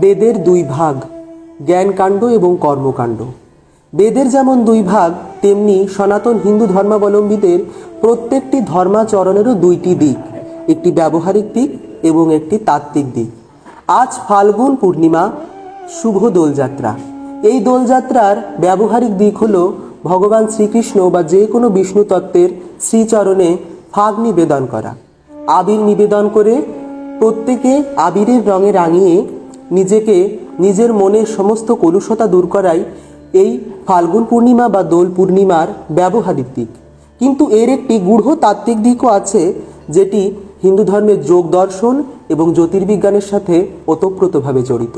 বেদের দুই ভাগ, জ্ঞানকাণ্ড এবং কর্মকাণ্ড। বেদের যেমন দুই ভাগ, তেমনি সনাতন হিন্দু ধর্মাবলম্বীদের প্রত্যেকটি ধর্মাচরণেরও দুইটি দিক, একটি ব্যবহারিক দিক এবং একটি তাত্ত্বিক দিক। আজ ফাল্গুন পূর্ণিমা, শুভ দোলযাত্রা। এই দোলযাত্রার ব্যবহারিক দিক হল ভগবান শ্রীকৃষ্ণ বা যে কোনো বিষ্ণু তত্ত্বের শ্রীচরণে ফাগ নিবেদন করা। আবির নিবেদন করে প্রত্যেকে আবিরের রঙে রাঙিয়ে নিজেকে নিজের মনের সমস্ত কলুষতা দূর করাই এই ফাল্গুন পূর্ণিমা বা দোল পূর্ণিমার ব্যবহারিক দিক কিন্তু এর একটি গূঢ় তাত্ত্বিক দিকও আছে, যেটি হিন্দু ধর্মের যোগ দর্শন এবং জ্যোতির্বিজ্ঞানের সাথে ওতপ্রোতভাবে জড়িত।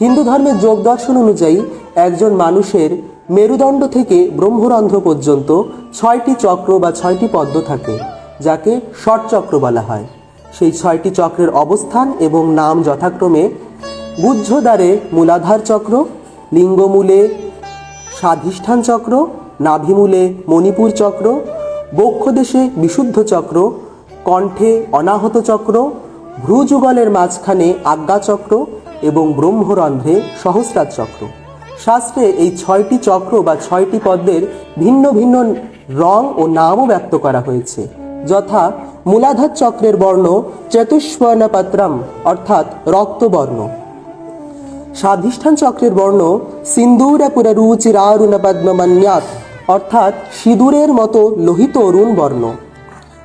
হিন্দু ধর্মের যোগ দর্শন অনুযায়ী একজন মানুষের মেরুদণ্ড থেকে ব্রহ্মরন্ধ্র পর্যন্ত ছয়টি চক্র বা ছয়টি পদ্ম থাকে। যাকে ষট চক্র বলা হয়। সেই ছয়টি চক্রের অবস্থান এবং নাম যথাক্রমে গুহ্যদ্বারে মূলাধার চক্র, লিঙ্গমূলে স্বাধিষ্ঠান চক্র, নাভিমূলে মণিপুর চক্র, বক্ষদেশে বিশুদ্ধ চক্র, কণ্ঠে অনাহত চক্র, ভ্রুযুগলের মাঝখানে আজ্ঞাচক্র এবং ব্রহ্মরন্ধ্রে সহস্রার চক্র। শাস্ত্রে এই ছয়টি চক্র বা ছয়টি পদ্মের ভিন্ন ভিন্ন রং ও নামও ব্যক্ত করা হয়েছে। যথা মূলাধার চক্রের বর্ণ চতুষ্বর্ণপাত্রাম, অর্থাৎ রক্তবর্ণ। স্বাধিষ্ঠান চক্রের বর্ণ সিন্দুরপুরা রুচিরারুণ অর্থাৎ সিঁদুরের মতো লোহিত অরুণ বর্ণ।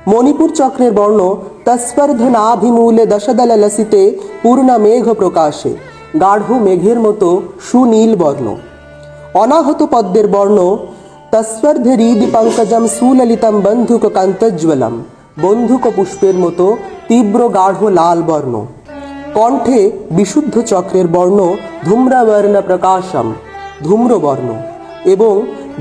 মণিপুর চক্রের বর্ণ তস্পর্ধনাভিমূলে দশদল লসিতে পূর্ণ মেঘ প্রকাশে, গাঢ় মেঘের মতো সুনীল বর্ণ। অনাহত পদ্মের বর্ণ তস্পর্ধ হৃদি পঙ্কজম সুললিতম বন্ধুক কান্তজ্জ্বলম বন্ধুক পুষ্পের মতো তীব্র গাঢ় লাল বর্ণ কণ্ঠে বিশুদ্ধ চক্রের বর্ণ ধূম্রবর্ণ প্রকাশম ধূম্রবর্ণ এবং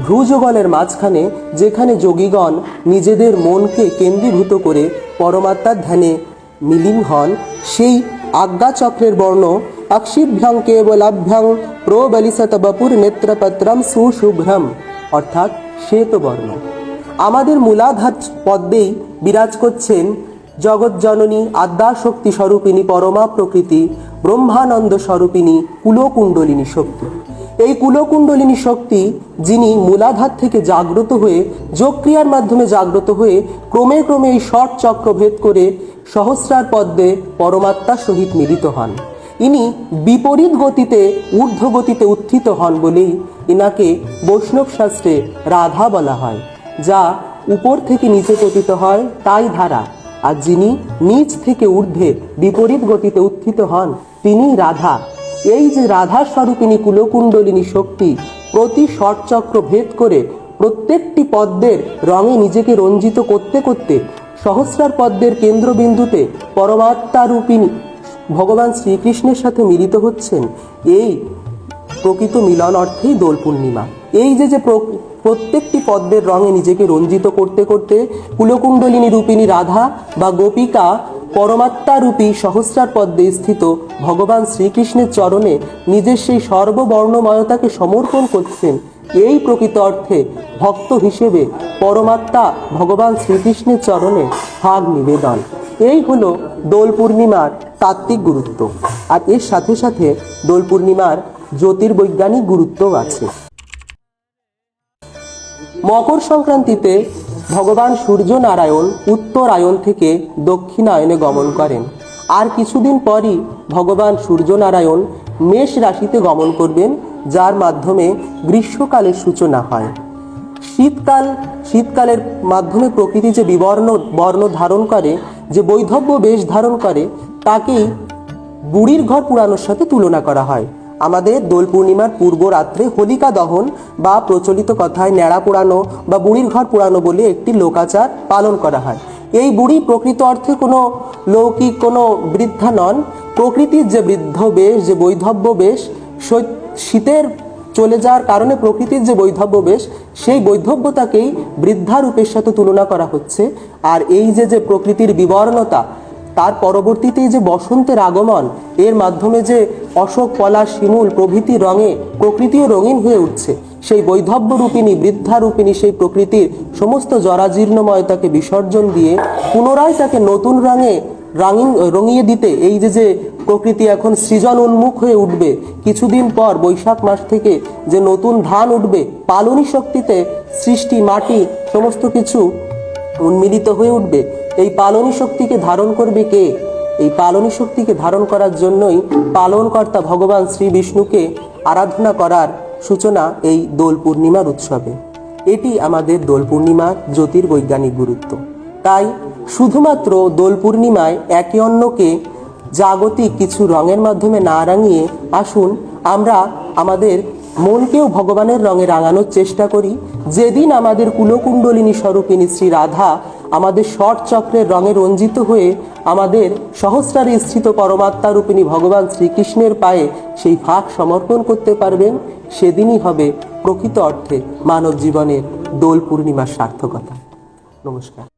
ভ্রুযুগলের মাঝখানে যেখানে যোগীগণ নিজেদের মনকে কেন্দ্রীভূত করে পরমাত্মার ধ্যানে মিলিন হন, সেই আজ্ঞাচক্রের বর্ণ অক্ষিভ্যং কেবলাভ্যং প্রবলিসত বপুর নেত্রপত্রম সুশুভ্রম। অর্থাৎ শ্বেতবর্ণ। আমাদের মূলাধার পদ্মেই বিরাজ করছেন জগৎজননী আদ্যাশক্তি স্বরূপিণী পরমা প্রকৃতি ব্রহ্মানন্দ স্বরূপিণী কুলকুণ্ডলিনী শক্তি। এই কুলকুণ্ডলিনী শক্তি যিনি মূলাধার থেকে জাগ্রত হয়ে যোগক্রিয়ার মাধ্যমে জাগ্রত হয়ে ক্রমে ক্রমে এই ষট চক্র ভেদ করে সহস্রার পদ্মে পরমাত্মার সহিত মিলিত হন। ইনি বিপরীত গতিতে ঊর্ধ্ব গতিতে উত্থিত হন বলেই ইনাকে বৈষ্ণব শাস্ত্রে রাধা বলা হয়, যা উপর থেকে নিচে পতিত হয় তাই ধারা। আর যিনি নিচ থেকে ঊর্ধ্বে বিপরীত গতিতে উত্থিত হন তিনি রাধা। এই যে রাধা স্বরূপিনী কুলকুণ্ডলিনী শক্তি প্রতি ষটচক্র ভেদ করে প্রত্যেকটি পদ্মের রঙে নিজেকে রঞ্জিত করতে করতে সহস্রার পদ্মের কেন্দ্রবিন্দুতে পরমাত্মা রূপিণী ভগবান শ্রীকৃষ্ণের সাথে মিলিত হচ্ছেন এই প্রকৃত মিলন অর্থেই দোল পূর্ণিমা। এই যে যে প্র- প্রত্যেকটি পদ্মের রঙে নিজেকে রঞ্জিত করতে করতে কুলকুণ্ডলিনী রূপিণী রাধা বা গোপিকা পরমাত্মা রূপী সহস্রার পদ্মে স্থিত ভগবান শ্রীকৃষ্ণের চরণে নিজের সেই সর্ববর্ণময়তাকে সমর্পণ করছেন, এই প্রকৃত অর্থে ভক্ত হিসেবে পরমাত্মা ভগবান শ্রীকৃষ্ণের চরণে ভাগ নিবেদন। এই হলো দোল পূর্ণিমার তাত্ত্বিক গুরুত্ব। আর এর সাথে সাথে দোল পূর্ণিমার জ্যোতির্বৈজ্ঞানিক গুরুত্বও আছে। মকর সংক্রান্তিতে ভগবান সূর্য নারায়ণ উত্তরায়ণ থেকে দক্ষিণায়নে গমন করেন। আর কিছুদিন পরই ভগবান সূর্য নারায়ণ মেষ রাশিতে গমন করবেন, যার মাধ্যমে গ্রীষ্মকালের সূচনা হয়। শীতকাল, শীতকালের মাধ্যমে প্রকৃতি যে বিবর্ণ, বর্ণ ধারণ করে যে বৈধব্য বেশ ধারণ করে, তাকেই বুড়ির ঘর পুরানোর সাথে তুলনা করা হয়। আমাদের দোল পূর্ণিমার পূর্ব রাত্রে হোলিকা দহন বা প্রচলিত কথায় ন্যাড়া পোড়ানো বা বুড়ির ঘর পুরানো বলে একটি লোকাচার পালন করা হয়। এই বুড়ি প্রকৃত অর্থে কোনো লৌকিক, কোনো বৃদ্ধা নন। প্রকৃতির যে বৃদ্ধ বেশ, যে বৈধব্য বেশ শীতের চলে যাওয়ার কারণে প্রকৃতির যে বৈধব্য বেশ, সেই বৈধব্যতাকেই বৃদ্ধা রূপের সাথে তুলনা করা হচ্ছে। আর এই যে যে প্রকৃতির বিবর্ণতা, তার পরবর্তীতে যে বসন্তের আগমন, এর মাধ্যমে যে অশোক পলাশ শিমুল প্রভৃতি রঙে, প্রকৃতিও রঙিন হয়ে উঠছে। সেই বৈধব্য রূপিণী, বৃদ্ধা রূপিণী সেই প্রকৃতির সমস্ত জরাজীর্ণময়তাকে বিসর্জন দিয়ে পুনরায় তাকে নতুন রঙে রাঙিন রঙিয়ে দিতে। এই যে যে প্রকৃতি এখন সৃজন উন্মুখ হয়ে উঠবে, কিছুদিন পর বৈশাখ মাস থেকে যে নতুন ধান উঠবে, পালনী শক্তিতে সৃষ্টি, মাটি, সমস্ত কিছু উন্মিলিত হয়ে উঠবে। এই পালনী শক্তিকে ধারণ করবে কে? এই পালনী শক্তিকে ধারণ করার জন্যই পালনকর্তা ভগবান শ্রী বিষ্ণুকে আরাধনা করার সূচনা এই দোল পূর্ণিমার উৎসবে। এটি আমাদের দোল পূর্ণিমার জ্যোতির্বৈজ্ঞানিক গুরুত্ব। তাই শুধুমাত্র দোল পূর্ণিমায় একে অন্যকে জাগতিক কিছু রঙের মাধ্যমে না রাঙিয়ে আসুন, আমরা আমাদের মনকেও ভগবানের রঙে রাঙানোর চেষ্টা করি। যেদিন আমাদের কুলকুণ্ডলিনী স্বরূপিনী শ্রী রাধা আমাদের ষট চক্রের রঙে রঞ্জিত হয়ে আমাদের সহস্রারে স্থিত পরমাত্মা রূপিণী ভগবান শ্রীকৃষ্ণের পায়ে সেই ফাঁক সমর্পণ করতে পারবেন, সেদিনই হবে প্রকৃত অর্থে মানব জীবনের দোল পূর্ণিমার সার্থকতা। নমস্কার।